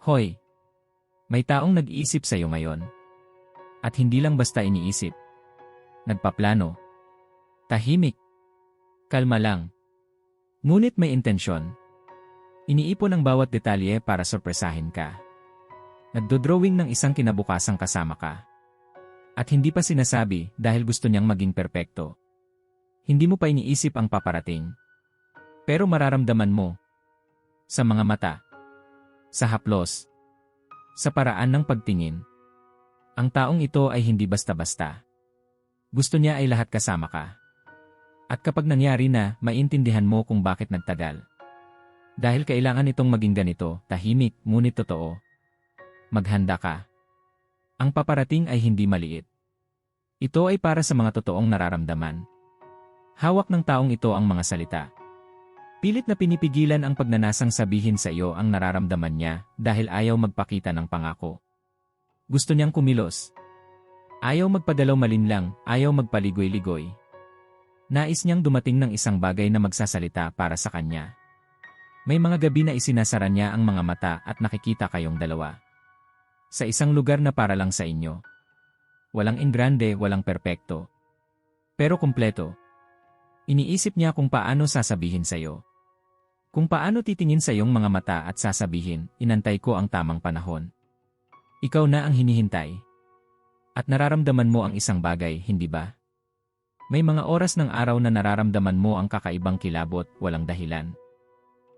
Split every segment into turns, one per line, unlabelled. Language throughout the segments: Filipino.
Hoy! May taong nag-iisip sa'yo ngayon. At hindi lang basta iniisip. Nagpaplano. Tahimik. Kalma lang. Ngunit may intensyon. Iniipon ang bawat detalye para sorpresahin ka. Nagdodrawing ng isang kinabukasang kasama ka. At hindi pa sinasabi dahil gusto niyang maging perpekto. Hindi mo pa iniisip ang paparating. Pero mararamdaman mo. Sa mga mata. Sa haplos. Sa paraan ng pagtingin. Ang taong ito ay hindi basta-basta. Gusto niya ay lahat kasama ka. At kapag nangyari na, maintindihan mo kung bakit nagtagal. Dahil kailangan itong maging ganito, tahimik, ngunit totoo. Maghanda ka. Ang paparating ay hindi maliit. Ito ay para sa mga totoong nararamdaman. Hawak ng taong ito ang mga salita. Pilit na pinipigilan ang pagnanasang sabihin sa iyo ang nararamdaman niya dahil ayaw magpakita ng pangako. Gusto niyang kumilos. Ayaw magpadalaw malinlang, ayaw magpaligoy-ligoy. Nais niyang dumating ng isang bagay na magsasalita para sa kanya. May mga gabi na isinasara niya ang mga mata at nakikita kayong dalawa. Sa isang lugar na para lang sa inyo. Walang ingrande, walang perpekto. Pero kumpleto. Iniisip niya kung paano sasabihin sa'yo. Kung paano titingin sa iyong mga mata at sasabihin, inantay ko ang tamang panahon. Ikaw na ang hinihintay. At nararamdaman mo ang isang bagay, hindi ba? May mga oras ng araw na nararamdaman mo ang kakaibang kilabot, walang dahilan.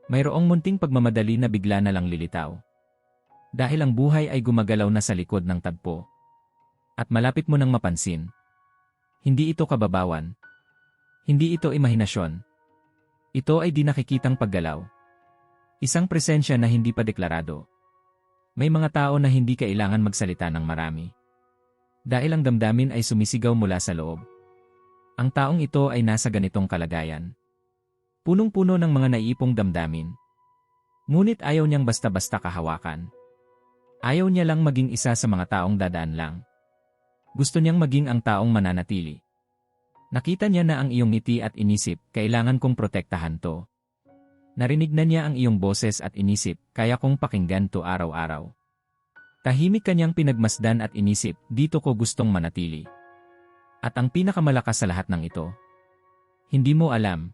Mayroong munting pagmamadali na bigla na lang lilitaw. Dahil ang buhay ay gumagalaw na sa likod ng tagpo. At malapit mo nang mapansin. Hindi ito kababawan. Hindi ito imahinasyon. Ito ay di nakikitang paggalaw. Isang presensya na hindi pa deklarado. May mga tao na hindi kailangan magsalita ng marami. Dahil ang damdamin ay sumisigaw mula sa loob. Ang taong ito ay nasa ganitong kalagayan. Punong-puno ng mga naiipong damdamin. Ngunit ayaw niyang basta-basta kahawakan. Ayaw niya lang maging isa sa mga taong dadaan lang. Gusto niyang maging ang taong mananatili. Nakita niya na ang iyong ngiti at inisip, kailangan kong protektahan to. Narinig na niya ang iyong boses at inisip, kaya kong pakinggan to araw-araw. Tahimik kanyang pinagmasdan at inisip, dito ko gustong manatili. At ang pinakamalakas sa lahat ng ito. Hindi mo alam.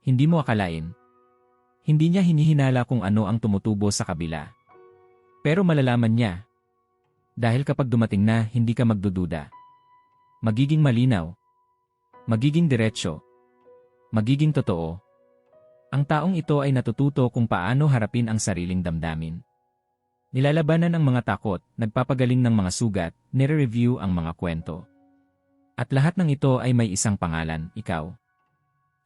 Hindi mo akalain. Hindi niya hinihinala kung ano ang tumutubo sa kabila. Pero malalaman niya, dahil kapag dumating na, hindi ka magdududa. Magiging malinaw. Magiging diretsyo. Magiging totoo. Ang taong ito ay natututo kung paano harapin ang sariling damdamin. Nilalabanan ang mga takot, nagpapagaling ng mga sugat, nire-review ang mga kwento. At lahat ng ito ay may isang pangalan, ikaw.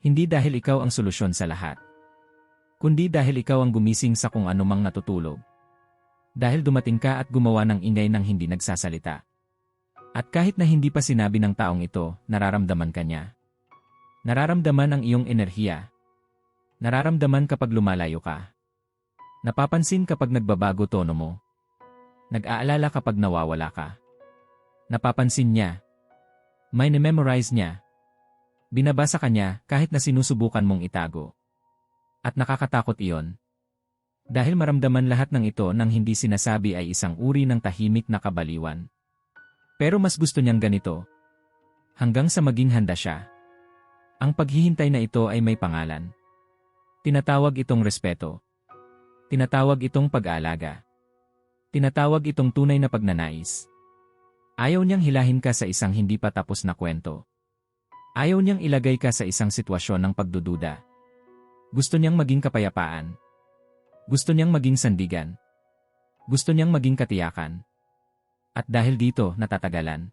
Hindi dahil ikaw ang solusyon sa lahat. Kundi dahil ikaw ang gumising sa kung anumang natutulog dahil dumating ka at gumawa ng ingay ng hindi nagsasalita. At kahit na hindi pa sinabi ng taong ito, nararamdaman ka niya. Nararamdaman ang iyong enerhiya. Nararamdaman kapag lumalayo ka. Napapansin kapag nagbabago tono mo. Nag-aalala kapag nawawala ka. Napapansin niya. May memorize niya. Binabasa ka niya kahit na sinusubukan mong itago. At nakakatakot iyon. Dahil maramdaman lahat ng ito nang hindi sinasabi ay isang uri ng tahimik na kabaliwan. Pero mas gusto niyang ganito. Hanggang sa maging handa siya. Ang paghihintay na ito ay may pangalan. Tinatawag itong respeto. Tinatawag itong pag-aalaga. Tinatawag itong tunay na pagnanais. Ayaw niyang hilahin ka sa isang hindi pa tapos na kwento. Ayaw niyang ilagay ka sa isang sitwasyon ng pagdududa. Gusto niyang maging kapayapaan gusto niyang maging sandigan. Gusto niyang maging katiyakan. At dahil dito, natatagalan.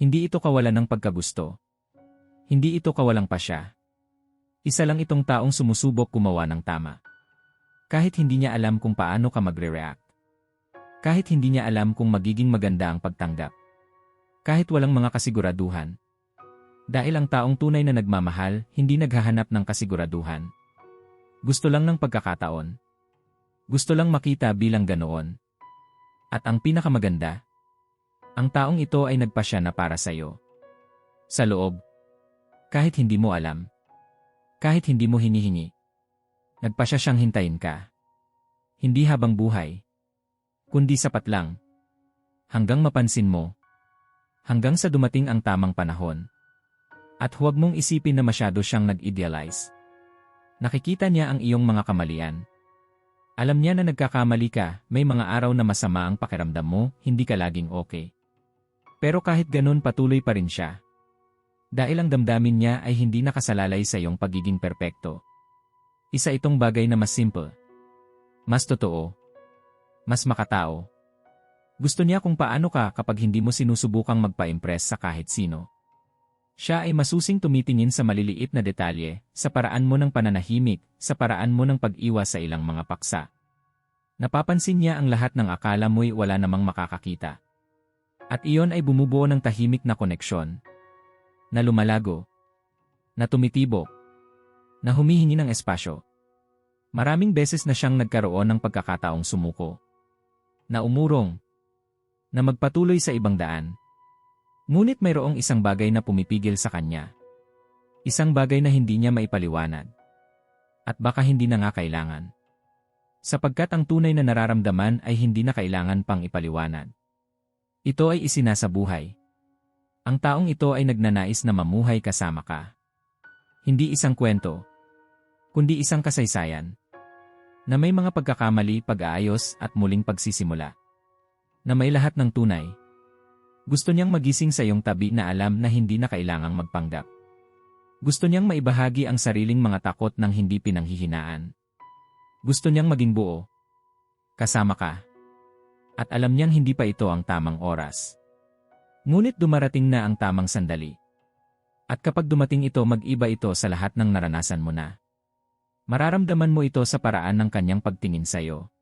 Hindi ito kawalan ng pagkagusto. Hindi ito kawalang pasya. Isa lang itong taong sumusubok gumawa ng tama. Kahit hindi niya alam kung paano ka magre-react. Kahit hindi niya alam kung magiging maganda ang pagtanggap. Kahit walang mga kasiguraduhan. Dahil ang taong tunay na nagmamahal, hindi naghahanap ng kasiguraduhan. Gusto lang ng pagkakataon. Gusto lang makita bilang ganoon. At ang pinakamaganda, ang taong ito ay nagpasya na para sa iyo. Sa loob. Kahit hindi mo alam. Kahit hindi mo hinihingi. Nagpasya siyang hintayin ka. Hindi habang buhay. Kundi sapat lang. Hanggang mapansin mo. Hanggang sa dumating ang tamang panahon. At huwag mong isipin na masyado siyang nag-idealize. Nakikita niya ang iyong mga kamalian. Alam niya na nagkakamali ka, may mga araw na masama ang pakiramdam mo, hindi ka laging okay. Pero kahit ganun patuloy pa rin siya. Dahil ang damdamin niya ay hindi nakasalalay sa iyong pagiging perpekto. Isa itong bagay na mas simple. Mas totoo. Mas makatao. Gusto niya kung paano ka kapag hindi mo sinusubukang magpa-impress sa kahit sino. Siya ay masusing tumitingin sa maliliit na detalye, sa paraan mo ng pananahimik, sa paraan mo ng pag-iwas sa ilang mga paksa. Napapansin niya ang lahat ng akala mo'y wala namang makakakita. At iyon ay bumubuo ng tahimik na koneksyon. Na lumalago. Na tumitibok. Na humihingi ng espasyo. Maraming beses na siyang nagkaroon ng pagkakataong sumuko. Na umurong. Na magpatuloy sa ibang daan. Ngunit mayroong isang bagay na pumipigil sa kanya. Isang bagay na hindi niya maipaliwanag. At baka hindi na nga kailangan. Sapagkat ang tunay na nararamdaman ay hindi na kailangan pang ipaliwanag. Ito ay isinasa buhay. Ang taong ito ay nagnanais na mamuhay kasama ka. Hindi isang kwento, kundi isang kasaysayan. Na may mga pagkakamali, pag-aayos at muling pagsisimula. Na may lahat ng tunay. Gusto niyang magising sa iyong tabi na alam na hindi na kailangang magpanggap. Gusto niyang maibahagi ang sariling mga takot ng hindi pinanghihinaan. Gusto niyang maging buo. Kasama ka. At alam niyang hindi pa ito ang tamang oras. Ngunit dumarating na ang tamang sandali. At kapag dumating ito mag-iba ito sa lahat ng naranasan mo na. Mararamdaman mo ito sa paraan ng kanyang pagtingin sa iyo.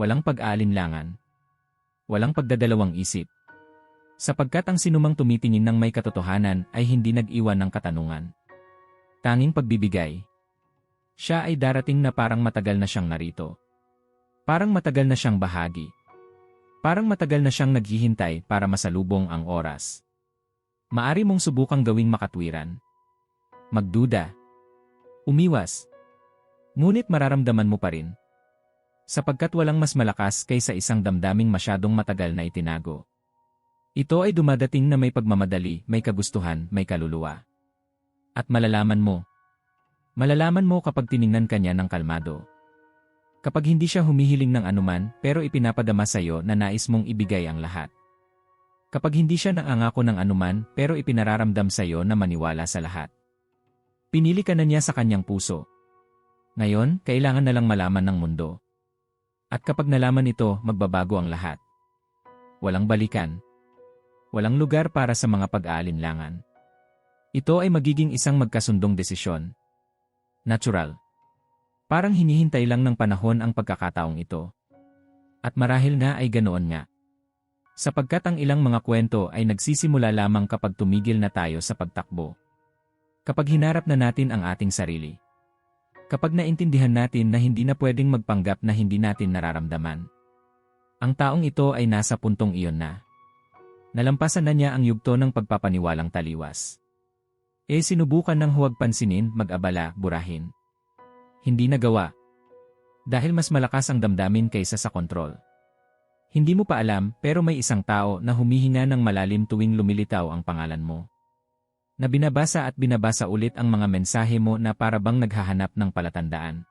Walang pag-aalinlangan. Walang pagdadalawang isip sapagkat ang sinumang tumitingin ng may katotohanan ay hindi nag-iwan ng katanungan. Tanging pagbibigay. Siya ay darating na parang matagal na siyang narito. Parang matagal na siyang bahagi. Parang matagal na siyang naghihintay para masalubong ang oras. Maari mong subukang gawing makatwiran. Magduda. Umiwas. Ngunit mararamdaman mo pa rin. Sapagkat walang mas malakas kaysa isang damdaming masyadong matagal na itinago. Ito ay dumadating na may pagmamadali, may kagustuhan, may kaluluwa. At malalaman mo. Malalaman mo kapag tiningnan kanya ng kalmado. Kapag hindi siya humihiling ng anuman pero ipinapadama sa iyo na nais mong ibigay ang lahat. Kapag hindi siya nangangako ng anuman pero ipinararamdam sa iyo na maniwala sa lahat. Pinili ka na niya sa kanyang puso. Ngayon, kailangan na lang malaman ng mundo. At kapag nalaman ito, magbabago ang lahat. Walang balikan. Walang lugar para sa mga pag-aalinlangan. Ito ay magiging isang magkasundong desisyon. Natural. Parang hinihintay lang ng panahon ang pagkakataong ito. At marahil na ay ganoon nga. Sapagkat ang ilang mga kwento ay nagsisimula lamang kapag tumigil na tayo sa pagtakbo. Kapag hinarap na natin ang ating sarili. Kapag naintindihan natin na hindi na pwedeng magpanggap na hindi natin nararamdaman. Ang taong ito ay nasa puntong iyon na. Nalampasan na niya ang yugto ng pagpapaniwalang taliwas. E sinubukan ng huwag pansinin, mag-abala, burahin. Hindi nagawa. Dahil mas malakas ang damdamin kaysa sa kontrol. Hindi mo pa alam pero may isang tao na humihinga ng malalim tuwing lumilitaw ang pangalan mo. Na binabasa at binabasa ulit ang mga mensahe mo na para bang naghahanap ng palatandaan.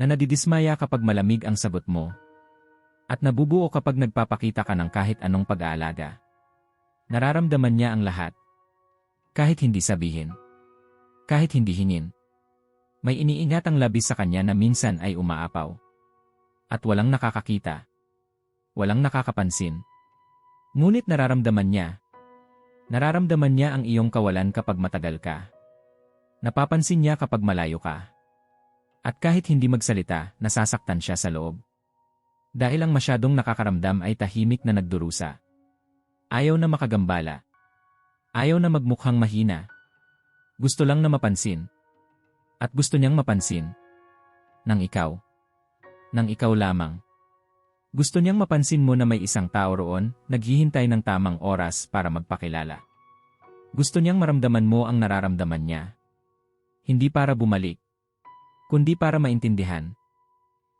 Na nadidismaya kapag malamig ang sagot mo. At nabubuo kapag nagpapakita ka ng kahit anong pag-aalaga. Nararamdaman niya ang lahat. Kahit hindi sabihin. Kahit hindi hingin. May iniingat ang labis sa kanya na minsan ay umaapaw. At walang nakakakita. Walang nakakapansin. Ngunit nararamdaman niya. Nararamdaman niya ang iyong kawalan kapag matagal ka. Napapansin niya kapag malayo ka. At kahit hindi magsalita, nasasaktan siya sa loob. Dahil ang masyadong nakakaramdam ay tahimik na nagdurusa. Ayaw na makagambala. Ayaw na magmukhang mahina. Gusto lang na mapansin. At gusto niyang mapansin. Nang ikaw. Nang ikaw lamang. Gusto niyang mapansin mo na may isang tao roon, naghihintay ng tamang oras para magpakilala. Gusto niyang maramdaman mo ang nararamdaman niya. Hindi para bumalik. Kundi para maintindihan.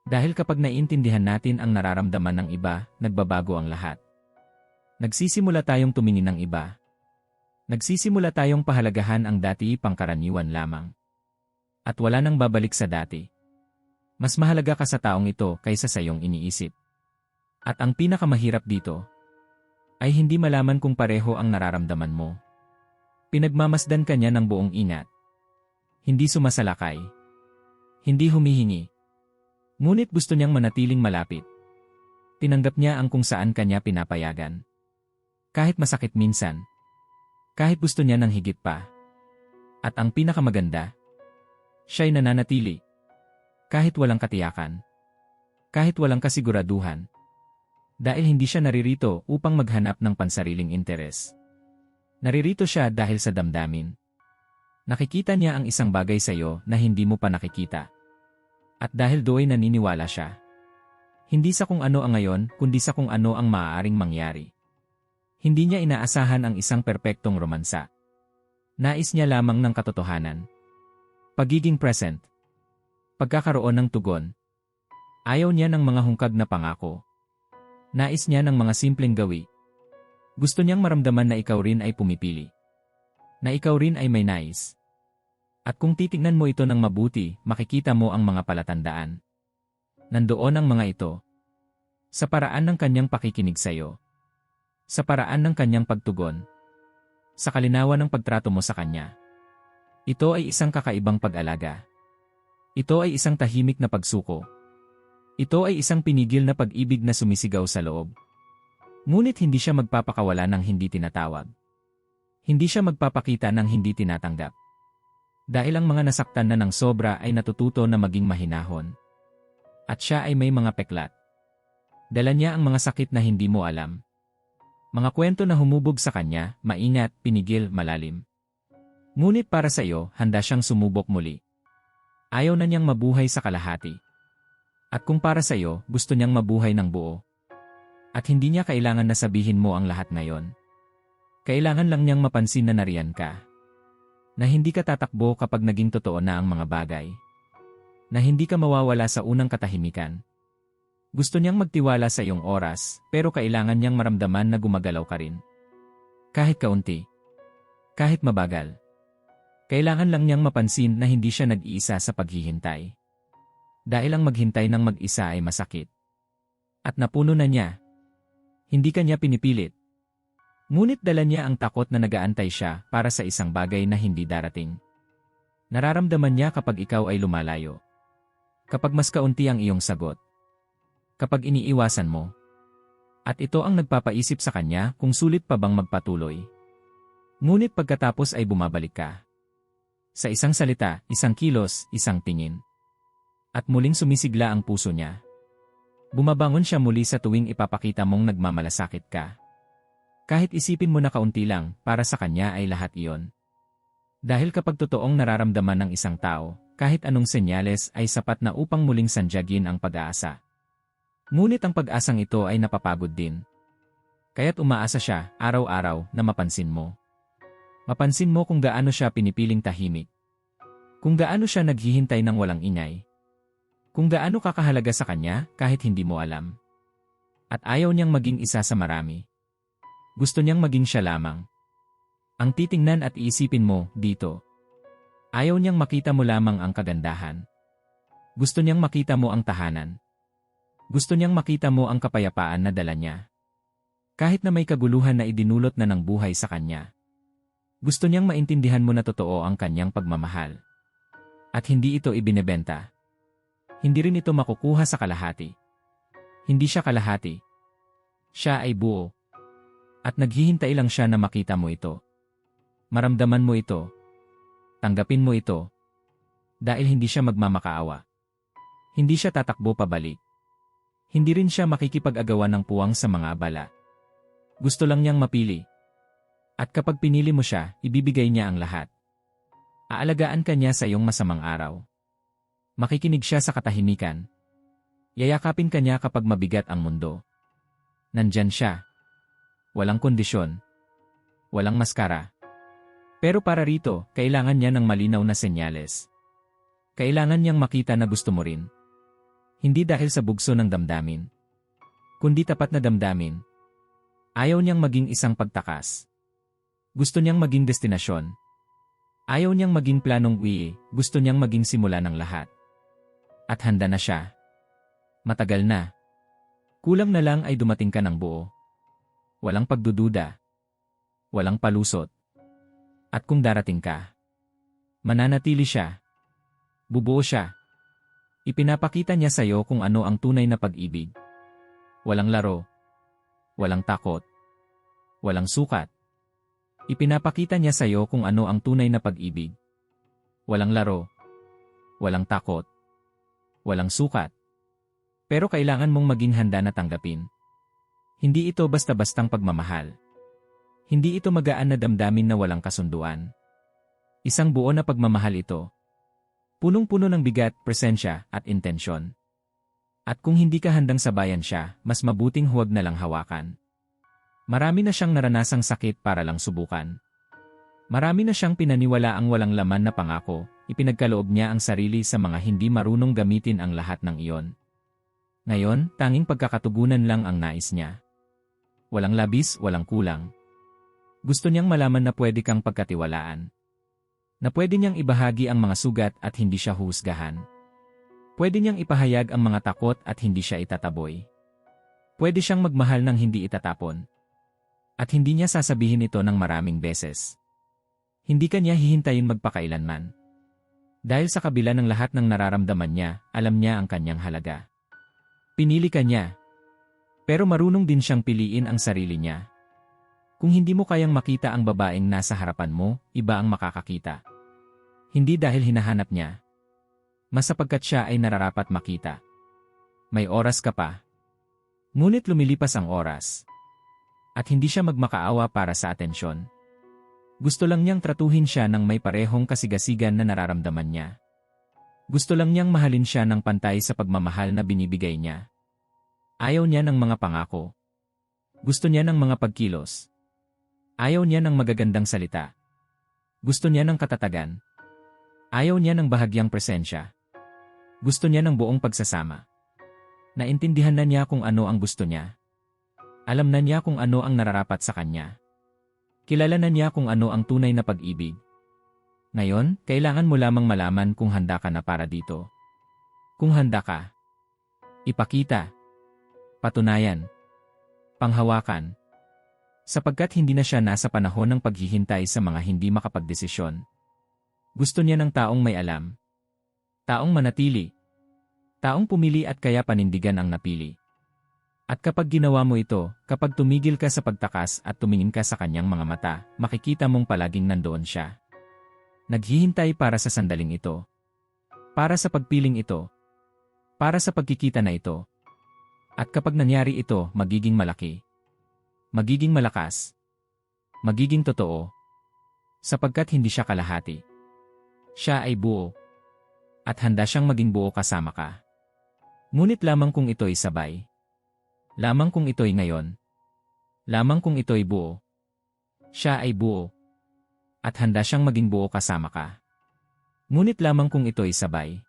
Dahil kapag naiintindihan natin ang nararamdaman ng iba, nagbabago ang lahat. Nagsisimula tayong tumingin ng iba. Nagsisimula tayong pahalagahan ang dati pangkaraniwan lamang. At wala nang babalik sa dati. Mas mahalaga ka sa taong ito kaysa sa iyong iniisip. At ang pinakamahirap dito, ay hindi malaman kung pareho ang nararamdaman mo. Pinagmamasdan ka niya ng buong ingat. Hindi sumasalakay. Hindi humihingi. Ngunit gusto niyang manatiling malapit. Tinanggap niya ang kung saan kanya pinapayagan. Kahit masakit minsan. Kahit gusto niya ng higit pa. At ang pinakamaganda, siya'y nananatili. Kahit walang katiyakan. Kahit walang kasiguraduhan. Dahil hindi siya naririto upang maghanap ng pansariling interes. Naririto siya dahil sa damdamin. Nakikita niya ang isang bagay sa iyo na hindi mo pa nakikita. At dahil do'y naniniwala siya. Hindi sa kung ano ang ngayon, kundi sa kung ano ang maaaring mangyari. Hindi niya inaasahan ang isang perpektong romansa. Nais niya lamang ng katotohanan. Pagiging present. Pagkakaroon ng tugon. Ayaw niya ng mga hungkag na pangako. Nais niya ng mga simpleng gawi. Gusto niyang maramdaman na ikaw rin ay pumipili. Na ikaw rin ay may nais. At kung titignan mo ito ng mabuti, makikita mo ang mga palatandaan. Nandoon ang mga ito. Sa paraan ng kanyang pakikinig sa iyo. Sa paraan ng kanyang pagtugon. Sa kalinawan ng pagtrato mo sa kanya. Ito ay isang kakaibang pag-alaga. Ito ay isang tahimik na pagsuko. Ito ay isang pinigil na pag-ibig na sumisigaw sa loob. Ngunit hindi siya magpapakawala ng hindi tinatawag. Hindi siya magpapakita ng hindi tinatanggap. Dahil ang mga nasaktan na ng sobra ay natututo na maging mahinahon. At siya ay may mga peklat. Dala niya ang mga sakit na hindi mo alam. Mga kwento na humubog sa kanya, maingat, pinigil, malalim. Ngunit para sa iyo, handa siyang sumubok muli. Ayaw na niyang mabuhay sa kalahati. At kung para sa iyo, gusto niyang mabuhay ng buo. At hindi niya kailangan na sabihin mo ang lahat ngayon. Kailangan lang niyang mapansin na nariyan ka. Na hindi ka tatakbo kapag naging totoo na ang mga bagay. Na hindi ka mawawala sa unang katahimikan. Gusto niyang magtiwala sa iyong oras, pero kailangan niyang maramdaman na gumagalaw ka rin. Kahit kaunti. Kahit mabagal. Kailangan lang niyang mapansin na hindi siya nag-iisa sa paghihintay. Dahil ang maghintay ng mag-isa ay masakit. At napuno na niya. Hindi kanya pinipilit. Ngunit dala niya ang takot na nagaantay siya para sa isang bagay na hindi darating. Nararamdaman niya kapag ikaw ay lumalayo. Kapag mas kaunti ang iyong sagot. Kapag iniiwasan mo. At ito ang nagpapaisip sa kanya kung sulit pa bang magpatuloy. Ngunit pagkatapos ay bumabalik ka. Sa isang salita, isang kilos, isang tingin at muling sumisigla ang puso niya. Bumabangon siya muli sa tuwing ipapakita mong nagmamalasakit ka. Kahit isipin mo na kaunti lang, para sa kanya ay lahat iyon. Dahil kapag totoong nararamdaman ng isang tao, kahit anong senyales ay sapat na upang muling sanjagin ang pag-aasa. Ngunit ang pag-asang ito ay napapagod din. Kaya't umaasa siya, araw-araw, na mapansin mo. Mapansin mo kung gaano siya pinipiling tahimik. Kung gaano siya naghihintay ng walang ingay. Kung gaano kakahalaga sa kanya kahit hindi mo alam. At ayaw niyang maging isa sa marami. Gusto niyang maging siya lamang. Ang titingnan at iisipin mo dito. Ayaw niyang makita mo lamang ang kagandahan. Gusto niyang makita mo ang tahanan. Gusto niyang makita mo ang kapayapaan na dala niya. Kahit na may kaguluhan na idinulot na ng buhay sa kanya. Gusto niyang maintindihan mo na totoo ang kanyang pagmamahal. At hindi ito ibinebenta hindi rin ito makukuha sa kalahati. Hindi siya kalahati. Siya ay buo. At naghihintay lang siya na makita mo ito. Maramdaman mo ito. Tanggapin mo ito. Dahil hindi siya magmamakaawa. Hindi siya tatakbo pabalik. Hindi rin siya makikipag-agawa ng puwang sa mga abala. Gusto lang niyang mapili. At kapag pinili mo siya, ibibigay niya ang lahat. Aalagaan ka niya sa iyong masamang araw. Makikinig siya sa katahimikan. Yayakapin ka niya kapag mabigat ang mundo. Nandyan siya. Walang kondisyon. Walang maskara. Pero para rito, kailangan niya ng malinaw na senyales. Kailangan niyang makita na gusto mo rin. Hindi dahil sa bugso ng damdamin. Kundi tapat na damdamin. Ayaw niyang maging isang pagtakas. Gusto niyang maging destinasyon. Ayaw niyang maging planong uwi, gusto niyang maging simula ng lahat. At handa na siya. Matagal na. Kulang na lang ay dumating ka ng buo. Walang pagdududa. Walang palusot. At kung darating ka, mananatili siya. Bubuo siya. Ipinapakita niya sa iyo kung ano ang tunay na pag-ibig. Walang laro. Walang takot. Walang sukat. Ipinapakita niya sa iyo kung ano ang tunay na pag-ibig. Walang laro. Walang takot. Walang sukat. Pero kailangan mong maging handa na tanggapin. Hindi ito basta-bastang pagmamahal. Hindi ito magaan na damdamin na walang kasunduan. Isang buo na pagmamahal ito. Punong-puno ng bigat, presensya, at intensyon. At kung hindi ka handang sabayan siya, mas mabuting huwag na lang hawakan. Marami na siyang naranasang sakit para lang subukan. Marami na siyang pinaniwala ang walang laman na pangako, ipinagkaloob niya ang sarili sa mga hindi marunong gamitin ang lahat ng iyon. Ngayon, tanging pagkakatugunan lang ang nais niya. Walang labis, walang kulang. Gusto niyang malaman na pwede kang pagkatiwalaan. Na pwede niyang ibahagi ang mga sugat at hindi siya husgahan. Pwede niyang ipahayag ang mga takot at hindi siya itataboy. Pwede siyang magmahal ng hindi itatapon. At hindi niya sasabihin ito ng maraming beses. Hindi ka niya hihintayin magpakailanman. Dahil sa kabila ng lahat ng nararamdaman niya, alam niya ang kanyang halaga. Pinili ka niya. Pero marunong din siyang piliin ang sarili niya. Kung hindi mo kayang makita ang babaeng nasa harapan mo, iba ang makakakita. Hindi dahil hinahanap niya. Mas sapagkat siya ay nararapat makita. May oras ka pa. Ngunit lumilipas ang oras. At hindi siya magmakaawa para sa atensyon. Gusto lang niyang tratuhin siya ng may parehong kasigasigan na nararamdaman niya. Gusto lang niyang mahalin siya ng pantay sa pagmamahal na binibigay niya. Ayaw niya ng mga pangako. Gusto niya ng mga pagkilos. Ayaw niya ng magagandang salita. Gusto niya ng katatagan. Ayaw niya ng bahagyang presensya. Gusto niya ng buong pagsasama. Naintindihan na niya kung ano ang gusto niya. Alam na niya kung ano ang nararapat sa kanya. Kilala na niya kung ano ang tunay na pag-ibig. Ngayon, kailangan mo lamang malaman kung handa ka na para dito. Kung handa ka. Ipakita. Patunayan. Panghawakan. Sapagkat hindi na siya nasa panahon ng paghihintay sa mga hindi makapagdesisyon. Gusto niya ng taong may alam. Taong manatili. Taong pumili at kaya panindigan ang napili. At kapag ginawa mo ito, kapag tumigil ka sa pagtakas at tumingin ka sa kanyang mga mata, makikita mong palaging nandoon siya. Naghihintay para sa sandaling ito. Para sa pagpiling ito. Para sa pagkikita na ito. At kapag nangyari ito, magiging malaki. Magiging malakas. Magiging totoo. Sapagkat hindi siya kalahati. Siya ay buo. At handa siyang maging buo kasama ka. Ngunit lamang kung ito'y sabay. Lamang kung ito'y ngayon. Lamang kung ito'y buo. Siya ay buo. At handa siyang maging buo kasama ka. Ngunit lamang kung ito'y sabay.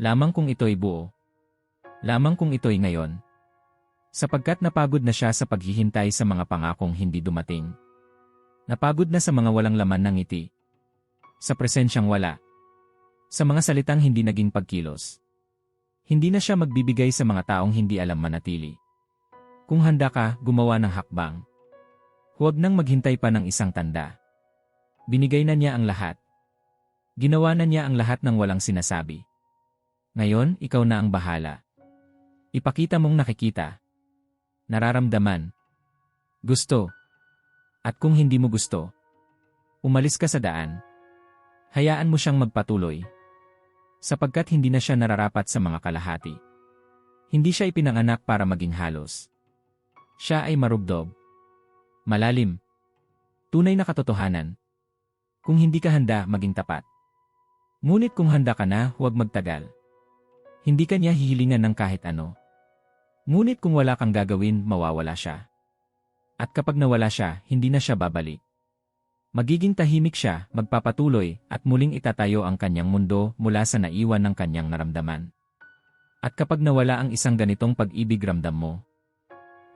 Lamang kung ito'y buo. Lamang kung ito'y ngayon. Sapagkat napagod na siya sa paghihintay sa mga pangakong hindi dumating. Napagod na sa mga walang laman ng ngiti. Sa presensyang wala. Sa mga salitang hindi naging pagkilos. Hindi na siya magbibigay sa mga taong hindi alam manatili. Kung handa ka, gumawa ng hakbang. Huwag nang maghintay pa ng isang tanda. Binigay na niya ang lahat. Ginawa na niya ang lahat ng walang sinasabi. Ngayon, ikaw na ang bahala. Ipakita mong nakikita. Nararamdaman. Gusto. At kung hindi mo gusto, umalis ka sa daan. Hayaan mo siyang magpatuloy. Sapagkat hindi na siya nararapat sa mga kalahati. Hindi siya ipinanganak para maging halos. Siya ay marugdob. Malalim. Tunay na katotohanan. Kung hindi ka handa, maging tapat. Ngunit kung handa ka na, huwag magtagal. Hindi ka niya hihilingan ng kahit ano. Ngunit kung wala kang gagawin, mawawala siya. At kapag nawala siya, hindi na siya babalik. Magiging tahimik siya, magpapatuloy, at muling itatayo ang kanyang mundo mula sa naiwan ng kanyang naramdaman. At kapag nawala ang isang ganitong pag-ibig ramdam mo.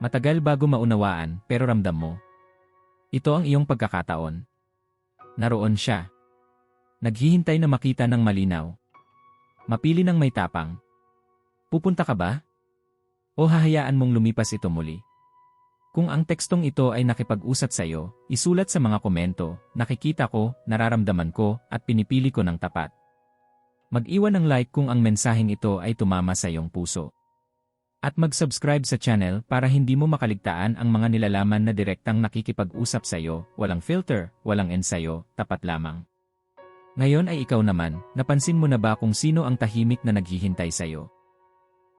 Matagal bago maunawaan pero ramdam mo. Ito ang iyong pagkakataon. Naroon siya. Naghihintay na makita ng malinaw. Mapili ng may tapang. Pupunta ka ba? O hahayaan mong lumipas ito muli? Kung ang tekstong ito ay nakipag-usat sa iyo, isulat sa mga komento, nakikita ko, nararamdaman ko, at pinipili ko ng tapat. Mag-iwan ng like kung ang mensaheng ito ay tumama sa iyong puso. At mag-subscribe sa channel para hindi mo makaligtaan ang mga nilalaman na direktang nakikipag-usap sa iyo, walang filter, walang ensayo, tapat lamang. Ngayon ay ikaw naman, napansin mo na ba kung sino ang tahimik na naghihintay sa iyo?